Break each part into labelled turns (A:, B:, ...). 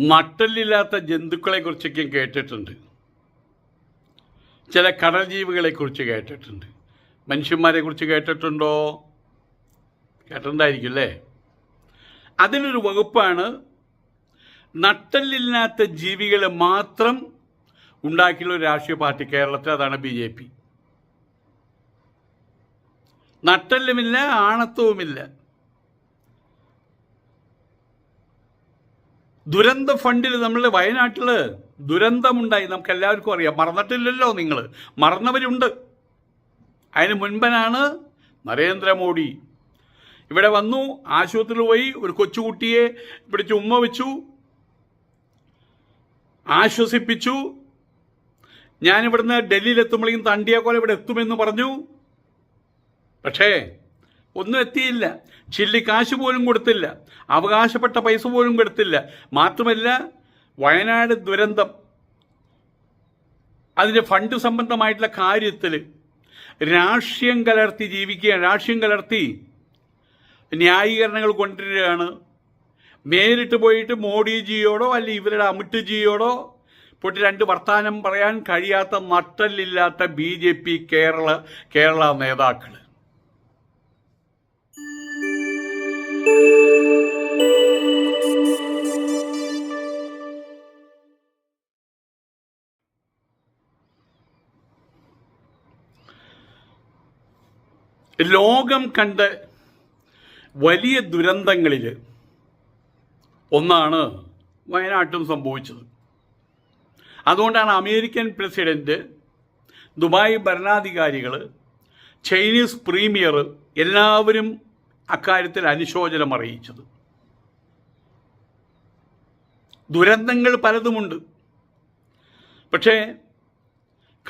A: നട്ടല്ലില്ലാത്ത ജന്തുക്കളെ കുറിച്ചൊക്കെ കേട്ടിട്ടുണ്ട്. ചില കടൽ ജീവികളെ കുറിച്ച് കേട്ടിട്ടുണ്ട്. മനുഷ്യന്മാരെ കുറിച്ച് കേട്ടിട്ടുണ്ടോ? കേട്ടിട്ടുണ്ടായിരിക്കും അല്ലേ? അതിനൊരു വകുപ്പാണ് നട്ടല്ലില്ലാത്ത ജീവികളെ മാത്രം ഉണ്ടാക്കിയുള്ള ഒരു രാഷ്ട്രീയ പാർട്ടി കേരളത്തിൽ അതാണ് ബി ജെ പി. നട്ടല്ലുമില്ല ആണത്വവുമില്ല. ദുരന്ത ഫണ്ടിൽ നമ്മൾ വയനാട്ടിൽ ദുരന്തമുണ്ടായി. നമുക്ക് എല്ലാവർക്കും അറിയാം. മറന്നിട്ടില്ലല്ലോ നിങ്ങൾ മറന്നവരുണ്ട്. അതിന് മുൻപനാണ് നരേന്ദ്രമോദി. ഇവിടെ വന്നു ആശുപത്രിയിൽ പോയി ഒരു കൊച്ചുകുട്ടിയെ പിടിച്ച് ഉമ്മ വെച്ചു ആശ്വസിപ്പിച്ചു. ഞാനിവിടുന്ന് ഡൽഹിയിൽ എത്തുമ്പോഴേക്കും തണ്ടിയാക്കോല ഇവിടെ എത്തുമെന്ന് പറഞ്ഞു. പക്ഷേ ഒന്നും എത്തിയില്ല. ചില്ലി കാശ് പോലും കൊടുത്തില്ല. അവകാശപ്പെട്ട പൈസ പോലും കൊടുത്തില്ല. മാത്രമല്ല വയനാട് ദുരന്തം അതിന്റെ ഫണ്ട് സംബന്ധമായിട്ടുള്ള കാര്യത്തിൽ രാഷ്ട്രീയം കലർത്തി ജീവിക്കുക രാഷ്ട്രീയം കലർത്തി ന്യായീകരണങ്ങൾ കൊണ്ടുവരികയാണ്. നേരിട്ട് പോയിട്ട് മോഡിജിയോടോ അല്ലെ ഇവരുടെ ജിയോടോ പോയിട്ട് രണ്ട് വർത്താനം പറയാൻ കഴിയാത്ത നട്ടല്ലില്ലാത്ത B J P Kerala Kerala നേതാക്കൾ ലോകം കണ്ട വലിയ ദുരന്തങ്ങളിൽ ഒന്നാണ് വയനാട്ടും സംഭവിച്ചത്. അതുകൊണ്ടാണ് അമേരിക്കൻ പ്രസിഡന്റ് ദുബായ് ഭരണാധികാരികൾ ചൈനീസ് പ്രീമിയർ എല്ലാവരും അക്കാര്യത്തിൽ അനുശോചനം അറിയിച്ചത്. ദുരന്തങ്ങൾ പലതുമുണ്ട്. പക്ഷേ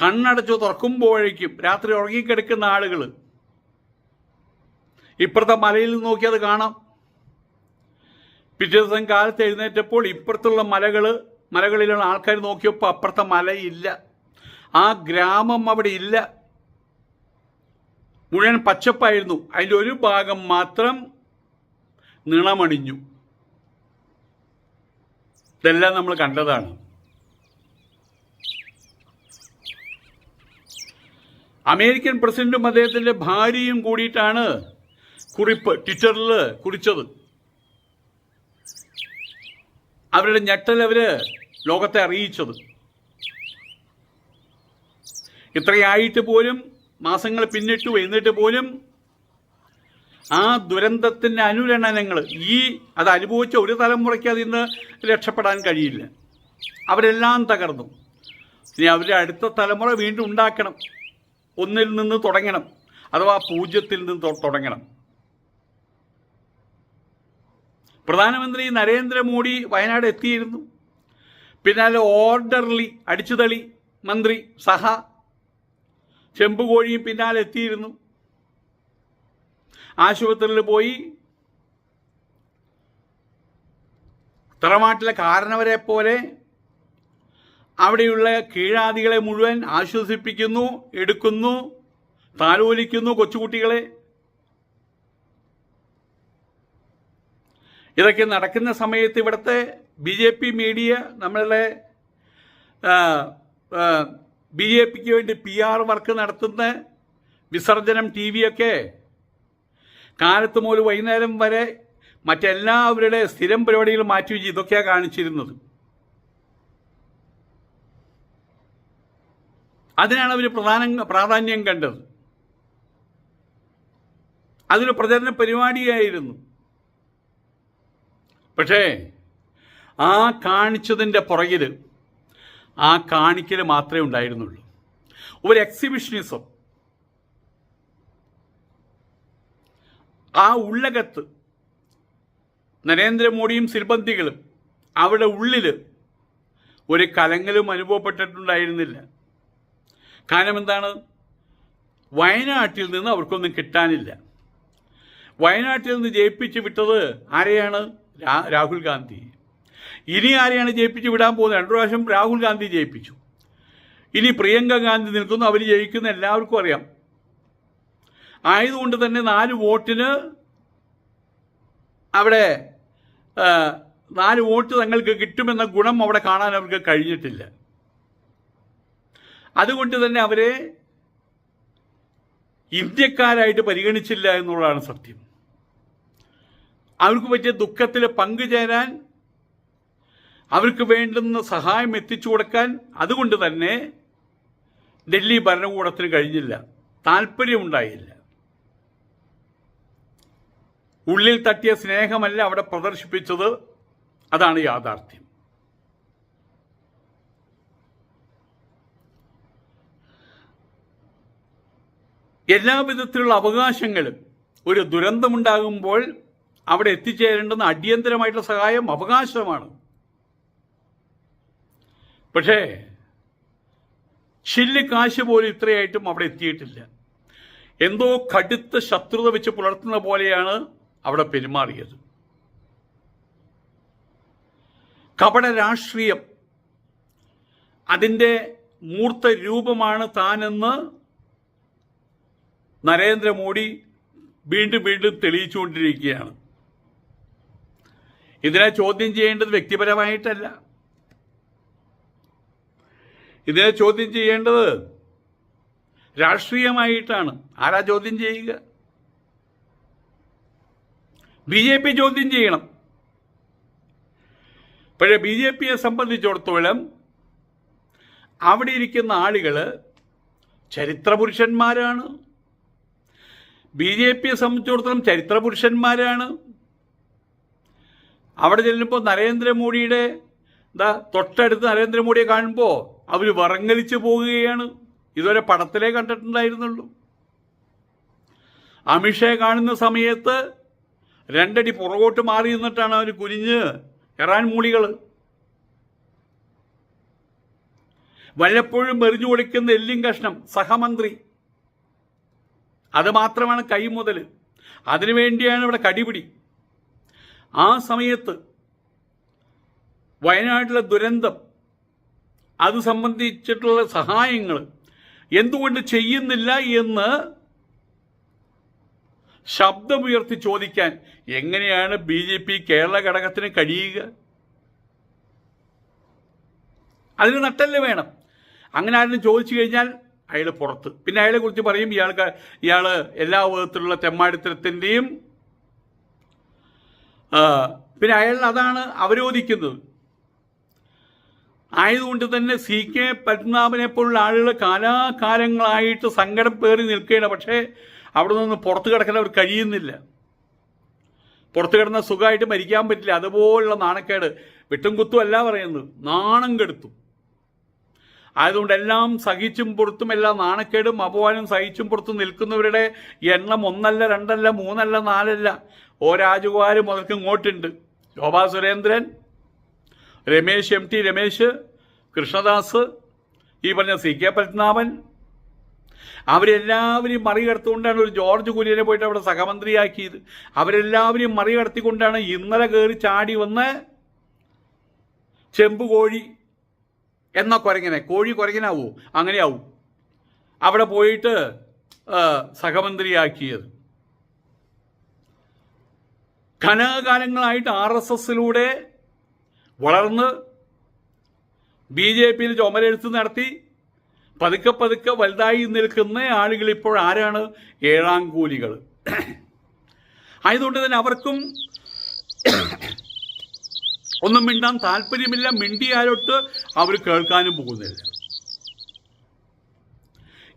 A: കണ്ണടച്ചു തുറക്കുമ്പോഴേക്കും രാത്രി ഉറങ്ങിക്കിടക്കുന്ന ആളുകൾ ഇപ്പുറത്തെ മലയിൽ നിന്ന് നോക്കി അത് കാണാം. പിറ്റേ ദിവസം കാലത്ത് എഴുന്നേറ്റപ്പോൾ ഇപ്പുറത്തുള്ള മലകൾ മലകളിലുള്ള ആൾക്കാർ നോക്കിയപ്പോൾ അപ്പുറത്തെ മലയില്ല. ആ ഗ്രാമം അവിടെ ഇല്ല. മുഴുവൻ പച്ചപ്പായിരുന്നു. അതിന്റെ ഒരു ഭാഗം മാത്രം നിണമണിഞ്ഞു ഇതെല്ലാം നമ്മൾ കണ്ടതാണ്. അമേരിക്കൻ പ്രസിഡന്റും അദ്ദേഹത്തിന്റെ ഭാര്യയും കൂടിയിട്ടാണ് കുറിപ്പ് ട്വിറ്ററിൽ കുറിച്ചത്. അവരുടെ ഞെട്ടൽ അവർ ലോകത്തെ അറിയിച്ചത്. ഇത്രയായിട്ട് പോലും മാസങ്ങൾ പിന്നിട്ടു എന്നിട്ട് പോലും ആ ദുരന്തത്തിന്റെ അനുരണനങ്ങൾ ഈ അത് അനുഭവിച്ച ഒരു തലമുറയ്ക്ക് അതിൽ നിന്ന് രക്ഷപ്പെടാൻ കഴിയില്ല. അവരെല്ലാം തകർന്നു. ഇനി അവരുടെ അടുത്ത തലമുറ വീണ്ടും ഉണ്ടാക്കണം. ഒന്നിൽ നിന്ന് തുടങ്ങണം. അഥവാ പൂജ്യത്തിൽ നിന്ന് തുടങ്ങണം. പ്രധാനമന്ത്രി നരേന്ദ്രമോദി വയനാട് എത്തിയിരുന്നു. പിന്നാലെ ഓർഡർലി അടിച്ചുതളി മന്ത്രി സഹ ചെമ്പുകോഴിയും പിന്നാലെ എത്തിയിരുന്നു. ആശുപത്രിയിൽ പോയി തറവാട്ടിലെ കാരണവരെ പോലെ അവിടെയുള്ള കീഴാദികളെ മുഴുവൻ ആശ്വസിപ്പിക്കുന്നു എടുക്കുന്നു താലോലിക്കുന്നു കൊച്ചുകുട്ടികളെ. ഇതൊക്കെ നടക്കുന്ന സമയത്ത് ഇവിടുത്തെ ബി ജെ പി മീഡിയ നമ്മളുടെ ബി ജെ പിക്ക് വേണ്ടി പി ആർ വർക്ക് നടത്തുന്ന വിസർജനം ടി വിയൊക്കെ കാലത്ത് മുതൽ വൈകുന്നേരം വരെ മറ്റെല്ലാവരുടെ സ്ഥിരം പരിപാടികൾ മാറ്റിവെച്ച് ഇതൊക്കെയാണ് കാണിച്ചിരുന്നത്. അതിനാണ് അവർ പ്രധാന പ്രാധാന്യം കണ്ടത്. അതൊരു പ്രചരണ പരിപാടിയായിരുന്നു. പക്ഷേ ആ കാണിച്ചതിന്റെ പുറകിൽ ആ കാണിക്കൽ മാത്രമേ ഉണ്ടായിരുന്നുള്ളൂ. ഒരു എക്സിബിഷനിസം ആ ഉള്ളകത്ത് നരേന്ദ്രമോദിയും സിൽബന്തികളും അവിടെ ഉള്ളിൽ ഒരു കലങ്ങലും അനുഭവപ്പെട്ടിട്ടുണ്ടായിരുന്നില്ല. കാരണം എന്താണ്? വയനാട്ടിൽ നിന്ന് അവർക്കൊന്നും കിട്ടാനില്ല. വയനാട്ടിൽ നിന്ന് ജയിപ്പിച്ച് വിട്ടത് ആരെയാണ്? രാഹുൽ ഗാന്ധി. ഇനി ആരെയാണ് ജയിപ്പിച്ച് വിടാൻ പോകുന്നത്? രണ്ടു പ്രാവശ്യം രാഹുൽ ഗാന്ധി ജയിപ്പിച്ചു. ഇനി പ്രിയങ്ക ഗാന്ധി നിൽക്കുന്നു അവർ ജയിക്കുന്ന എല്ലാവർക്കും അറിയാം. ആയതുകൊണ്ട് തന്നെ നാല് വോട്ടിന് അവിടെ നാല് വോട്ട് തങ്ങൾക്ക് കിട്ടുമെന്ന ഗുണം അവിടെ കാണാൻ അവർക്ക് കഴിഞ്ഞിട്ടില്ല. അതുകൊണ്ട് തന്നെ അവരെ ഇന്ത്യക്കാരായിട്ട് പരിഗണിച്ചില്ല എന്നുള്ളതാണ് സത്യം. അവർക്ക് പറ്റിയ ദുഃഖത്തിൽ പങ്കുചേരാൻ അവർക്ക് വേണ്ടുന്ന സഹായം എത്തിച്ചു കൊടുക്കാൻ അതുകൊണ്ട് തന്നെ ഡൽഹി ഭരണകൂടത്തിന് കഴിഞ്ഞില്ല. താല്പര്യമുണ്ടായില്ല. ഉള്ളിൽ തട്ടിയ സ്നേഹമല്ല അവിടെ പ്രദർശിപ്പിച്ചത്. അതാണ് യാഥാർത്ഥ്യം. എല്ലാവിധത്തിലുള്ള അവകാശങ്ങളും ഒരു ദുരന്തമുണ്ടാകുമ്പോൾ അവിടെ എത്തിച്ചേരേണ്ടുന്ന അടിയന്തരമായിട്ടുള്ള സഹായം അവകാശമാണ്. പക്ഷേ ചില്ലി കാശ് പോലും ഇത്രയായിട്ടും അവിടെ എത്തിയിട്ടില്ല. എന്തോ കടുത്ത ശത്രുത വെച്ച് പുലർത്തുന്ന പോലെയാണ് അവിടെ പെരുമാറിയത്. കപട രാഷ്ട്രീയം അതിന്റെ മൂർത്ത രൂപമാണ് താനെന്ന് നരേന്ദ്രമോദി വീണ്ടും വീണ്ടും തെളിയിച്ചുകൊണ്ടിരിക്കുകയാണ്. ഇതിനെ ചോദ്യം ചെയ്യേണ്ടത് വ്യക്തിപരമായിട്ടല്ല. ഇതിനെ ചോദ്യം ചെയ്യേണ്ടത് രാഷ്ട്രീയമായിട്ടാണ്. ആരാ ചോദ്യം ചെയ്യുക? ബി ജെ പി ചോദ്യം ചെയ്യണം. പക്ഷേ ബി ജെ പിയെ സംബന്ധിച്ചിടത്തോളം അവിടെ ഇരിക്കുന്ന ആളുകൾ ചരിത്രപുരുഷന്മാരാണ് ബി ജെ പിയെ സംബന്ധിച്ചിടത്തോളം ചരിത്രപുരുഷന്മാരാണ് അവിടെ ചെല്ലുമ്പോൾ നരേന്ദ്രമോദിയുടെ എന്താ തൊട്ടടുത്ത് നരേന്ദ്രമോദിയെ കാണുമ്പോൾ അവർ വറങ്ങലിച്ച് പോകുകയാണ് ഇതുവരെ പടത്തിലേ കണ്ടിട്ടുണ്ടായിരുന്നുള്ളൂ. അമിത്ഷയെ കാണുന്ന സമയത്ത് രണ്ടടി പുറകോട്ട് മാറി നിന്നിട്ടാണ് അവർ കുനിഞ്ഞ് എറാൻ മൂളികൾ വല്ലപ്പോഴും എറിഞ്ഞു കൊടുക്കുന്ന എല്ലും കഷ്ണം സഹമന്ത്രി. അത് മാത്രമാണ് കൈമുതൽ അതിനുവേണ്ടിയാണ് ഇവിടെ കടിപിടി. ആ സമയത്ത് വയനാട്ടിലെ ദുരന്തം അത് സംബന്ധിച്ചിട്ടുള്ള സഹായങ്ങൾ എന്തുകൊണ്ട് ചെയ്യുന്നില്ല എന്ന് ശബ്ദമുയർത്തി ചോദിക്കാൻ എങ്ങനെയാണ് ബി ജെ പി കേരള ഘടകത്തിന് കഴിയുക? അതിന് നട്ടൽ വേണം. അങ്ങനെ ആരും ചോദിച്ചു കഴിഞ്ഞാൽ അയാൾ പുറത്ത്. പിന്നെ അയാളെ കുറിച്ച് പറയും ഇയാൾക്ക് ഇയാൾ എല്ലാ വിധത്തിലുള്ള തെമ്മാടിത്തരത്തിന്റെയും പിന്നെ അയാൾ അതാണ് അവരോധിക്കുന്നത്. ആയതുകൊണ്ട് തന്നെ സി കെ പത്മനാഭനെ പോലുള്ള ആളുകൾ കാലാകാലങ്ങളായിട്ട് സങ്കടം പേറി നിൽക്കുകയാണ്. പക്ഷേ അവിടെ നിന്ന് പുറത്തു കിടക്കാൻ അവർ കഴിയുന്നില്ല. പുറത്തു കിടന്ന സുഖമായിട്ട് മരിക്കാൻ പറ്റില്ല. അതുപോലുള്ള നാണക്കേട്. വെട്ടും കുത്തും അല്ല പറയുന്നത്. നാണം കെടുത്തു. ആയതുകൊണ്ട് എല്ലാം സഹിച്ചും പുറത്തും എല്ലാം നാണക്കേടും അപമാനം സഹിച്ചും പുറത്തും നിൽക്കുന്നവരുടെ എണ്ണം ഒന്നല്ല രണ്ടല്ല മൂന്നല്ല നാലല്ല. ഓ രാജകുമാരും മുതൽക്ക് ഇങ്ങോട്ടുണ്ട്. ശോഭാ സുരേന്ദ്രൻ രമേശ് എം ടി രമേശ് കൃഷ്ണദാസ് ഈ പറഞ്ഞ സി കെ പത്മനാഭൻ. അവരെല്ലാവരെയും മറികടത്തുകൊണ്ടാണ് ഒരു ജോർജ് കുര്യനെ പോയിട്ട് അവിടെ സഹമന്ത്രിയാക്കിയത്. അവരെല്ലാവരെയും മറികടത്തിക്കൊണ്ടാണ് ഇന്നലെ കയറി ചാടി വന്ന് ചെമ്പ് കോഴി എന്ന കുരങ്ങനെ? കോഴി കുരങ്ങനാവൂ? അങ്ങനെയാവും. അവിടെ പോയിട്ട് സഹമന്ത്രിയാക്കിയത്. ഘനകാലങ്ങളായിട്ട് ആർ എസ് എസിലൂടെ വളർന്ന് ബി ജെ പിയിൽ ചുമരെഴുത്ത് നടത്തി പതുക്കെ പതുക്കെ വലുതായി നിൽക്കുന്ന ആളുകൾ ഇപ്പോൾ ആരാണ്? ഏഴാം കൂലികൾ. ആയതുകൊണ്ട് തന്നെ അവർക്കും ഒന്നും മിണ്ടാൻ താല്പര്യമില്ല മിണ്ടിയാലോട്ട് അവർ കേൾക്കാനും പോകുന്നില്ല.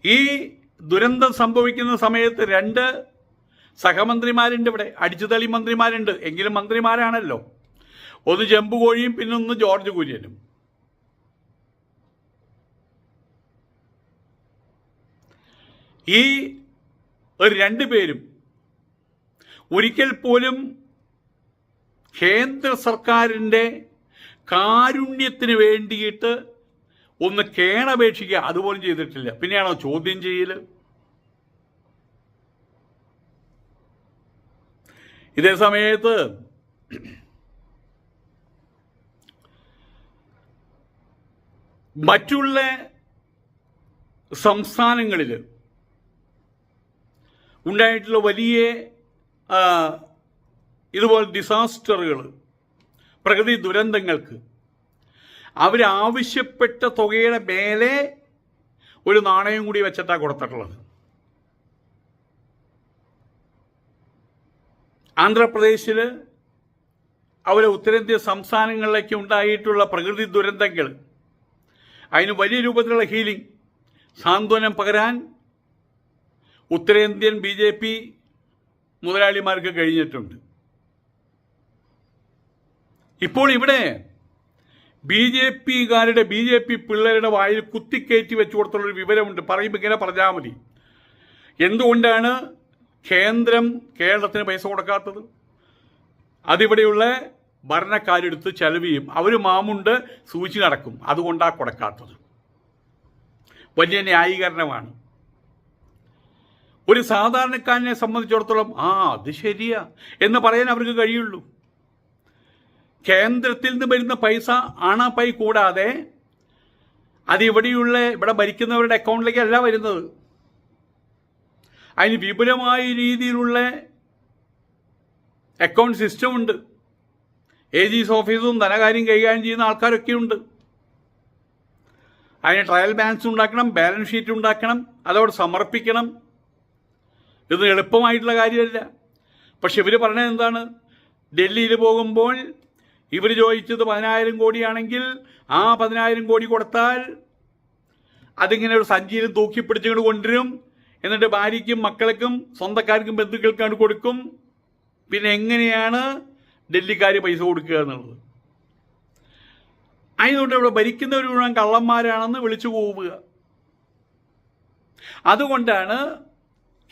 A: ഈ ദുരന്തം സംഭവിക്കുന്ന സമയത്ത് രണ്ട് സഹമന്ത്രിമാരുണ്ട് ഇവിടെ അടിച്ചുതളി മന്ത്രിമാരുണ്ട്. എങ്കിലും മന്ത്രിമാരാണല്ലോ. ഒന്ന് ചെമ്പുകോഴിയും പിന്നൊന്ന് ജോർജ് കുര്യനും. ഈ ഒരു രണ്ടു പേരും ഒരിക്കൽ പോലും കേന്ദ്ര സർക്കാരിന്റെ കാരുണ്യത്തിന് വേണ്ടിയിട്ട് ഒന്ന് കേണപേക്ഷിക്കുക അതുപോലും ചെയ്തിട്ടില്ല. പിന്നെയാണോ ചോദ്യം ചെയ്യൽ ഇതേ സമയത്ത് മറ്റുള്ള സംസ്ഥാനങ്ങളിൽ ഉണ്ടായിട്ടുള്ള വലിയ ഇതുപോലെ ഡിസാസ്റ്ററുകൾ പ്രകൃതി ദുരന്തങ്ങൾക്ക്. അവരാവശ്യപ്പെട്ട തുകയുടെ മേലെ ഒരു നാണയം കൂടി വെച്ചിട്ടാണ് കൊടുത്തിട്ടുള്ളത്. ആന്ധ്രാപ്രദേശിൽ അവരെ ഉത്തരേന്ത്യ സംസ്ഥാനങ്ങളിലേക്ക് ഉണ്ടായിട്ടുള്ള പ്രകൃതി ദുരന്തങ്ങൾ അതിന് വലിയ രൂപത്തിലുള്ള ഹീലിംഗ് സാന്ത്വനം പകരാൻ ഉത്തരേന്ത്യൻ ബി ജെ പി മുതലാളിമാർക്ക് കഴിഞ്ഞിട്ടുണ്ട്. ഇപ്പോൾ ഇവിടെ ബി ജെ പിക്കാരുടെ ബി ജെ പി പിള്ളേരുടെ വായിൽ കുത്തിക്കയറ്റി വെച്ചു കൊടുത്തുള്ളൊരു വിവരമുണ്ട്. പറയുമ്പോൾ ഇങ്ങനെ പറഞ്ഞാൽ മതി. എന്തുകൊണ്ടാണ് കേന്ദ്രം കേരളത്തിന് പൈസ കൊടുക്കാത്തത്? അതിവിടെയുള്ള ഭരണക്കാരെടുത്ത് ചെലവ് ചെയ്യും. അവർ മാമുണ്ട് സൂചി നടക്കും. അതുകൊണ്ടാണ് കൊടുക്കാത്തത്. വലിയ ന്യായീകരണമാണ്. ഒരു സാധാരണക്കാരനെ സംബന്ധിച്ചിടത്തോളം ആ അത് ശരിയാ എന്ന് പറയാൻ അവർക്ക് കഴിയുള്ളൂ. കേന്ദ്രത്തിൽ നിന്ന് വരുന്ന പൈസ ആണാപ്പൈ കൂടാതെ അത് ഇവിടെയുള്ള ഇവിടെ ഭരിക്കുന്നവരുടെ അക്കൗണ്ടിലേക്കല്ല വരുന്നത്. അതിന് വിപുലമായ രീതിയിലുള്ള അക്കൗണ്ട് സിസ്റ്റം ഉണ്ട്. എ ജിസ് ഓഫീസും ധനകാര്യം കൈകാര്യം ചെയ്യുന്ന ആൾക്കാരൊക്കെ ഉണ്ട്. അതിന് ട്രയൽ ബാലൻസ് ഉണ്ടാക്കണം ബാലൻസ് ഷീറ്റ് ഉണ്ടാക്കണം അതവിടെ സമർപ്പിക്കണം. ഇത് എളുപ്പമായിട്ടുള്ള കാര്യമല്ല. പക്ഷെ ഇവർ പറഞ്ഞത് എന്താണ്? ഡൽഹിയിൽ പോകുമ്പോൾ ഇവർ ചോദിച്ചത് പതിനായിരം കോടിയാണെങ്കിൽ ആ പതിനായിരം കോടി കൊടുത്താൽ അതിങ്ങനെ ഒരു സഞ്ചിയിൽ തൂക്കി പിടിച്ചുകൊണ്ട് കൊണ്ടുവരും. എന്നിട്ട് ഭാര്യയ്ക്കും മക്കൾക്കും സ്വന്തക്കാർക്കും ബന്ധുക്കൾക്കാണ് കൊടുക്കും. പിന്നെ എങ്ങനെയാണ് ഡൽഹിക്കാർ പൈസ കൊടുക്കുക എന്നുള്ളത്? അതിനോട്ട് ഇവിടെ ഭരിക്കുന്നവർ മുഴുവൻ കള്ളന്മാരാണെന്ന് വിളിച്ചു പോവുക. അതുകൊണ്ടാണ്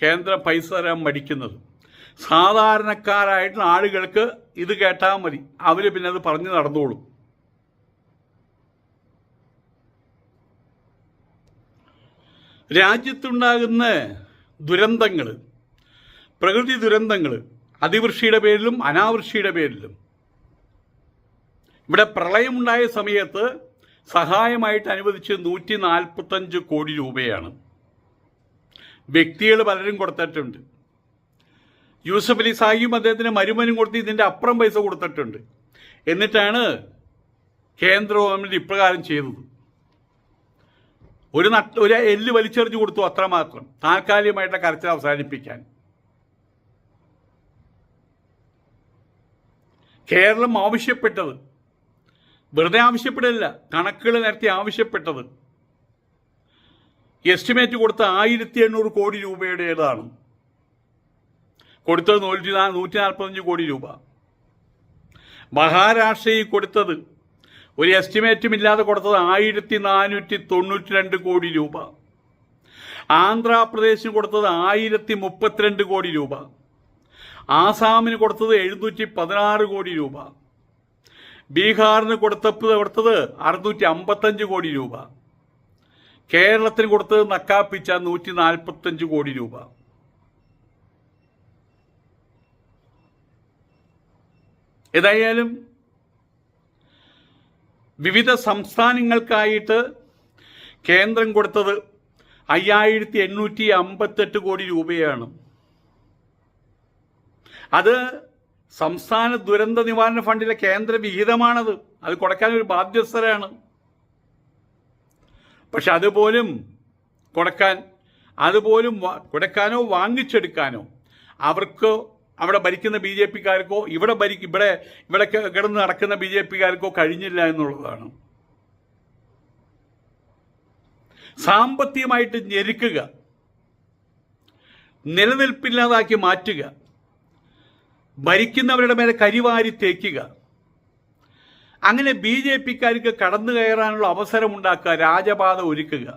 A: കേന്ദ്രം പൈസ തരാൻ മടിക്കുന്നത്. സാധാരണക്കാരായിട്ടുള്ള ആളുകൾക്ക് ഇത് കേട്ടാൽ മതി. അവർ പിന്നെ അത് പറഞ്ഞു നടന്നോളും. രാജ്യത്തുണ്ടാകുന്ന ദുരന്തങ്ങൾ പ്രകൃതി ദുരന്തങ്ങൾ അതിവൃഷ്ടിയുടെ പേരിലും അനാവൃഷ്ടിയുടെ പേരിലും. ഇവിടെ പ്രളയമുണ്ടായ സമയത്ത് സഹായമായിട്ട് അനുവദിച്ച് നൂറ്റി നാൽപ്പത്തഞ്ച് കോടി രൂപയാണ്. വ്യക്തികൾ പലരും കൊടുത്തിട്ടുണ്ട്. യൂസഫ് അലി സാഹിബും അദ്ദേഹത്തിന് മരുമനും കൊടുത്ത് ഇതിന്റെ അപ്പുറം പൈസ കൊടുത്തിട്ടുണ്ട്. എന്നിട്ടാണ് കേന്ദ്ര ഗവൺമെന്റ് ഇപ്രകാരം ചെയ്തത്. ഒരു നട്ട് ഒരു എല്ല് വലിച്ചെറിഞ്ഞു കൊടുത്തു അത്രമാത്രം. താൽക്കാലികമായിട്ട് കരച്ചിൽ അവസാനിപ്പിക്കാൻ. കേരളം ആവശ്യപ്പെട്ടത്. വെറുതെ ആവശ്യപ്പെടില്ല കണക്കുകൾ നേരത്തെ ആവശ്യപ്പെട്ടത്. എസ്റ്റിമേറ്റ് കൊടുത്ത ആയിരത്തി എണ്ണൂറ് കോടി രൂപയുടേതാണ്. കൊടുത്തത് നൂറ്റി നൂറ്റി നാൽപ്പത്തഞ്ച് കോടി രൂപ. മഹാരാഷ്ട്രയിൽ കൊടുത്തത് ഒരു എസ്റ്റിമേറ്റും ഇല്ലാതെ കൊടുത്തത് ആയിരത്തി നാനൂറ്റി തൊണ്ണൂറ്റി രണ്ട് കോടി രൂപ. ആന്ധ്രാപ്രദേശിന് കൊടുത്തത് ആയിരത്തി മുപ്പത്തിരണ്ട് കോടി രൂപ. ആസാമിന് കൊടുത്തത് എഴുന്നൂറ്റി പതിനാറ് കോടി രൂപ. ബീഹാറിന് കൊടുത്തപ്പോൾ കൊടുത്തത് അറുന്നൂറ്റി അമ്പത്തഞ്ച് കോടി രൂപ. കേരളത്തിന് കൊടുത്തത് നക്കാപ്പിച്ച നൂറ്റി നാൽപ്പത്തഞ്ച് കോടി രൂപ. ഏതായാലും വിവിധ സംസ്ഥാനങ്ങൾക്കായിട്ട് കേന്ദ്രം കൊടുത്തത് അയ്യായിരത്തി എണ്ണൂറ്റി അമ്പത്തെട്ട് കോടി രൂപയാണ്. അത് സംസ്ഥാന ദുരന്ത നിവാരണ ഫണ്ടിലെ കേന്ദ്ര വിഹിതമാണത്. അത് കൊടുക്കാൻ ഒരു ബാധ്യസ്ഥരാണ്. പക്ഷെ അതുപോലും കൊടുക്കാൻ അതുപോലും കൊടുക്കാനോ വാങ്ങിച്ചെടുക്കാനോ അവർക്ക് അവിടെ ഭരിക്കുന്ന ബി ജെ പിക്കാർക്കോ ഇവിടെ ഭരിക്കും ഇവിടെ ഇവിടെ കിടന്ന് നടക്കുന്ന ബി ജെ പിക്കാർക്കോ കഴിഞ്ഞില്ല എന്നുള്ളതാണ്. സാമ്പത്തികമായിട്ട് ഞെരുക്കുക നിലനിൽപ്പില്ലാതാക്കി മാറ്റുക ഭരിക്കുന്നവരുടെ മേലെ കരിവാരി തേക്കുക അങ്ങനെ ബി ജെ പിക്കാർക്ക് കടന്നു കയറാനുള്ള അവസരമുണ്ടാക്കുക രാജപാത ഒരുക്കുക.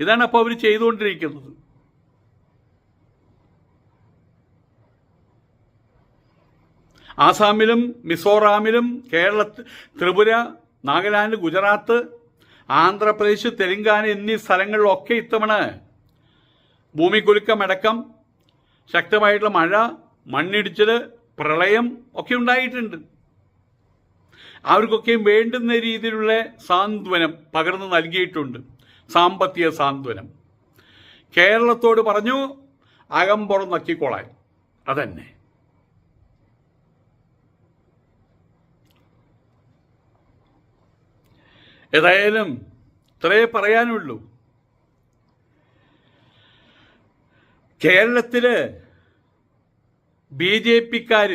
A: ഇതാണ് അപ്പോൾ അവർ ചെയ്തുകൊണ്ടിരിക്കുന്നത്. ആസാമിലും മിസോറാമിലും കേരള ത്രിപുര നാഗാലാൻഡ് ഗുജറാത്ത് ആന്ധ്രാപ്രദേശ് തെലങ്കാന എന്നീ സ്ഥലങ്ങളിലൊക്കെ ഇത്തവണ ഭൂമികുലുക്കമടക്കം ശക്തമായിട്ടുള്ള മഴ മണ്ണിടിച്ചിൽ പ്രളയം ഒക്കെ ഉണ്ടായിട്ടുണ്ട്. അവർക്കൊക്കെയും വേണ്ടുന്ന രീതിയിലുള്ള സാന്ത്വനം പകർന്നു നൽകിയിട്ടുണ്ട്. സാമ്പത്തിക സാന്ത്വനം. കേരളത്തോട് പറഞ്ഞു അകമ്പുറം നക്കിക്കോളാൻ. അതന്നെ. ഏതായാലും ഇത്രയേ പറയാനുള്ളൂ. കേരളത്തിൽ ബി ജെ പിക്കാർ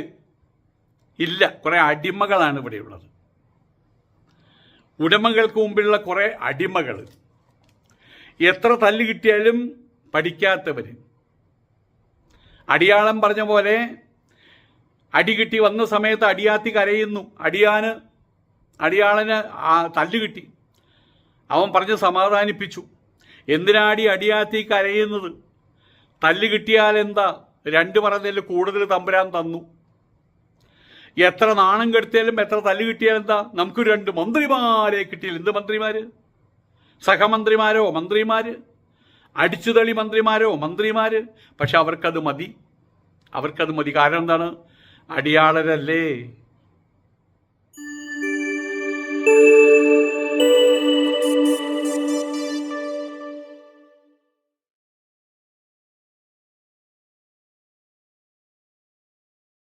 A: ഇല്ല കുറേ അടിമകളാണ് ഇവിടെയുള്ളത്. ഉടമകൾക്ക് മുമ്പിലുള്ള കുറേ അടിമകൾ എത്ര തല്ല് കിട്ടിയാലും പഠിക്കാത്തവർ അടിയാളം പറഞ്ഞ പോലെ അടി കിട്ടി വന്ന സമയത്ത് അടിയാത്തി കരയുന്നു. അടിയാന് അടിയാളന് ആ കിട്ടി. അവൻ പറഞ്ഞ് സമാധാനിപ്പിച്ചു. എന്തിനാടി അടിയാത്തി കരയുന്നത്? തല്ല് കിട്ടിയാൽ എന്താ? രണ്ട് പറഞ്ഞതിൽ കൂടുതൽ തമ്പുരാൻ തന്നു. എത്ര നാണം കെടുത്തിയാലും എത്ര തല്ല് കിട്ടിയാലും എന്താ? നമുക്ക് രണ്ട് മന്ത്രിമാരെ കിട്ടിയില്ല എന്ത് മന്ത്രിമാര്? സഹമന്ത്രിമാരോ മന്ത്രിമാര്? അടിച്ചുതളി മന്ത്രിമാരോ മന്ത്രിമാര്? പക്ഷെ അവർക്കത് മതി. അവർക്കത് മതി. കാരണം എന്താണ്? അടിയാളരല്ലേ.